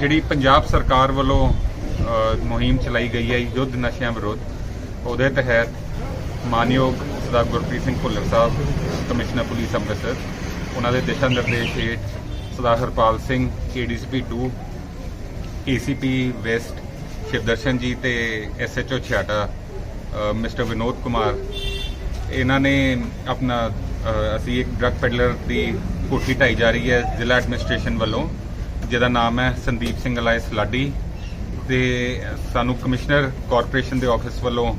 ਜਿਹੜੀ ਪੰਜਾਬ ਸਰਕਾਰ ਵੱਲੋਂ ਮੁਹਿੰਮ ਚਲਾਈ ਗਈ ਹੈ ਯੁੱਧ ਨਸ਼ਿਆਂ ਵਿਰੁੱਧ ਉਹਦੇ ਤਹਿਤ ਮਾਨਯੋਗ ਸਰਦਾਰ ਗੁਰਪ੍ਰੀਤ ਸਿੰਘ ਭੁੱਲਰ ਸਾਹਿਬ ਕਮਿਸ਼ਨਰ ਪੁਲਿਸ ਅੰਮ੍ਰਿਤਸਰ ਉਹਨਾਂ ਦੇ ਦਿਸ਼ਾ ਨਿਰਦੇਸ਼ ਹੇਠ Sardar Harpal Singh ADCP 2 ACP west Shivdarshan ji ਤੇ ਐਸਐਚਓ ਛਿਆਟਾ ਅ, ਮਿਸਟਰ ਵਿਨੋਦ ਕੁਮਾਰ ਇਹਨਾਂ ਨੇ ਆਪਣਾ ਅਸੀਂ ਇੱਕ ਡਰੱਗ ਪੈਡਲਰ ਦੀ ਕੋਠੀ ਢਾਈ ਜਾ ਰਹੀ ਹੈ ਜ਼ਿਲ੍ਹਾ ਐਡਮਿਨਿਸਟ੍ਰੇਸ਼ਨ ਵੱਲੋਂ। ਜਿਹਦਾ ਨਾਮ ਹੈ ਸੰਦੀਪ ਸਿੰਘ ਅਲਾਇਸ ਲਾਡੀ ਤੇ ਸਾਨੂੰ ਕਮਿਸ਼ਨਰ ਕਾਰਪੋਰੇਸ਼ਨ ਦੇ ਆਫਿਸ ਵੱਲੋਂ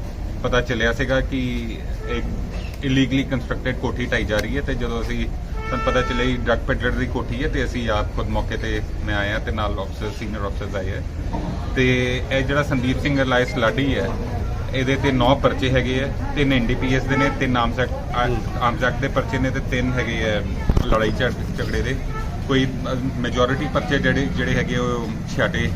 ਪਤਾ ਚੱਲਿਆ ਸੀਗਾ ਕਿ ਇੱਕ ਇਲੀਗਲੀ ਕੰਸਟਰਕਟਡ ਕੋਠੀ ਢਾਈ ਜਾ ਰਹੀ ਹੈ ਤੇ ਜਦੋਂ ਅਸੀਂ ਸਾਨੂੰ ਪਤਾ ਚੱਲਿਆ ਕਿ ਡਰੱਗ ਪੈਡਲਰ ਦੀ ਕੋਠੀ ਹੈ ਤੇ ਅਸੀਂ ਆਪ ਖੁਦ ਮੌਕੇ ਤੇ ਮੈਂ ਆਇਆ ਤੇ ਨਾਲ ਆਫਸਰ ਸੀਨੀਅਰ ਆਫਸਰਸ ਆਏ ਹੈ। ਤੇ ਇਹ ਜਿਹੜਾ ਸੰਦੀਪ ਸਿੰਘ ਅਲਾਇਸ ਲਾਡੀ ਹੈ ਇਹਦੇ ਤੇ 9 ਪਰਚੇ ਹੈਗੇ ਆ ਤਿੰਨ ਐਨਡੀਪੀਐਸ ਦੇ ਨੇ ਤਿੰਨ ਆਰਮਸ ਐਕਟ ਦੇ ਪਰਚੇ ਨੇ ਤੇ ਤਿੰਨ ਹੈਗੇ ਆ ਲੜਾਈ ਝਗੜੇ ਦੇ। ਕੋਈ ਮੈਜੋਰਿਟੀ ਪਰਚੇ ਜਿਹੜੇ ਜਿਹੜੇ ਹੈਗੇ ਉਹ ਛਾਟੇ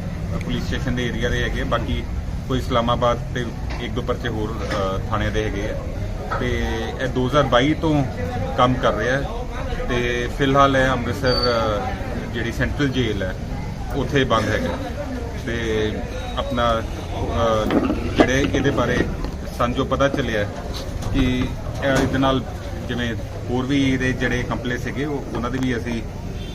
ਪੁਲਿਸ ਸਟੇਸ਼ਨ ਦੇ ਏਰੀਆ ਦੇ ਹੈਗੇ ਬਾਕੀ ਕੋਈ ਇਸਲਾਮਾਬਾਦ ਤੇ ਇੱਕ ਦੋ ਪਰਚੇ ਹੋਰ ਅ, ਥਾਣੇ ਦੇ ਹੈਗੇ ਆ। ਤੇ ਇਹ 2022 ਤੋਂ ਕੰਮ ਕਰ ਰਿਹਾ ਹੈ। ਤੇ ਫਿਲਹਾਲ ਇਹ ਅੰਮ੍ਰਿਤਸਰ ਜਿਹੜੀ ਸੈਂਟਰਲ ਜੇਲ੍ਹ ਹੈ ਉੱਥੇ ਬੰਦ ਹੈਗਾ। ਤੇ ਆਪਣਾ ਜਿਹੜੇ ਇਹਦੇ ਬਾਰੇ ਸਾਨੂੰ ਜੋ ਪਤਾ ਚੱਲਿਆ ਕਿ ਇਹਦੇ ਨਾਲ ਜਿਵੇਂ ਹੋਰ ਵੀ ਇਹਦੇ ਜਿਹੜੇ ਕੰਪਲੇ ਸੀਗੇ ਉਹ- ਉਹਨਾਂ ਦੇ ਵੀ ਅਸੀਂ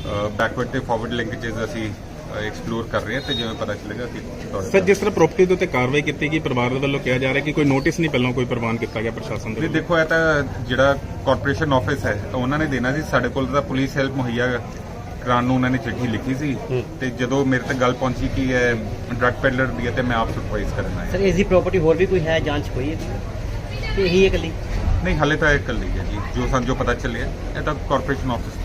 ਬੈਕਵਰਡ ਤੇ ਫਾਰਵਰਡ ਲਿੰਕੇजेस ਅਸੀਂ ਐਕਸਪਲੋਰ ਕਰ ਰਹੇ ਹਾਂ ਤੇ ਜਿਵੇਂ ਪਤਾ ਚੱਲੇਗਾ ਅਸੀਂ ਤੁਹਾਡੇ ਸਰ ਜਿਸ ਤਰ੍ਹਾਂ ਪ੍ਰਾਪਰਟੀ ਦੇ ਉੱਤੇ ਕਾਰਵਾਈ ਕੀਤੀ ਗਈ ਪਰਿਵਾਰ ਦੇ ਵੱਲੋਂ ਕਿਹਾ ਜਾ ਰਿਹਾ ਕਿ ਕੋਈ ਨੋਟਿਸ ਨਹੀਂ ਪਹਿਲਾਂ ਕੋਈ ਪ੍ਰਵਾਨ ਕੀਤਾ ਗਿਆ ਪ੍ਰਸ਼ਾਸਨ ਦੇ। ਦੇਖੋ ਇਹ ਤਾਂ ਜਿਹੜਾ ਕਾਰਪੋਰੇਸ਼ਨ ਆਫਿਸ ਹੈ ਉਹਨਾਂ ਨੇ ਦੇਣਾ ਸੀ। ਸਾਡੇ ਕੋਲ ਤਾਂ ਪੁਲਿਸ ਹੈਲਪ ਮੁਹੱਈਆ ਕਰਾਉਣ ਨੂੰ ਉਹਨਾਂ ਨੇ ਚਿੱਠੀ ਲਿਖੀ ਸੀ। ਤੇ ਜਦੋਂ ਮੇਰੇ ਤੇ ਗੱਲ ਪਹੁੰਚੀ ਕਿ ਇਹ ਡਰੱਗ ਪੈਡਲਰ ਦੀ ਹੈ ਤੇ ਮੈਂ ਆਪ ਸੁਪਰਵਾਈਜ਼ ਕਰਨ ਆਇਆ। ਸਰ ਇਸ ਦੀ ਪ੍ਰਾਪਰਟੀ ਹੋਰ ਵੀ ਕੋਈ ਹੈ ਜਾਂਚ ਹੋਈ ਹੈ? ਕਿ ਇਹੀ ਹੈ ਇਕੱਲੀ? ਨਹੀਂ ਹਾਲੇ ਤਾਂ ਇਹ ਇਕੱਲੀ ਹੈ ਜੀ। ਜੋ ਸਾਨੂੰ ਜੋ ਪਤਾ ਚੱਲਿਆ ਇਹ ਤਾਂ ਕਾਰਪੋਰੇਸ਼ਨ ਆਫਿਸ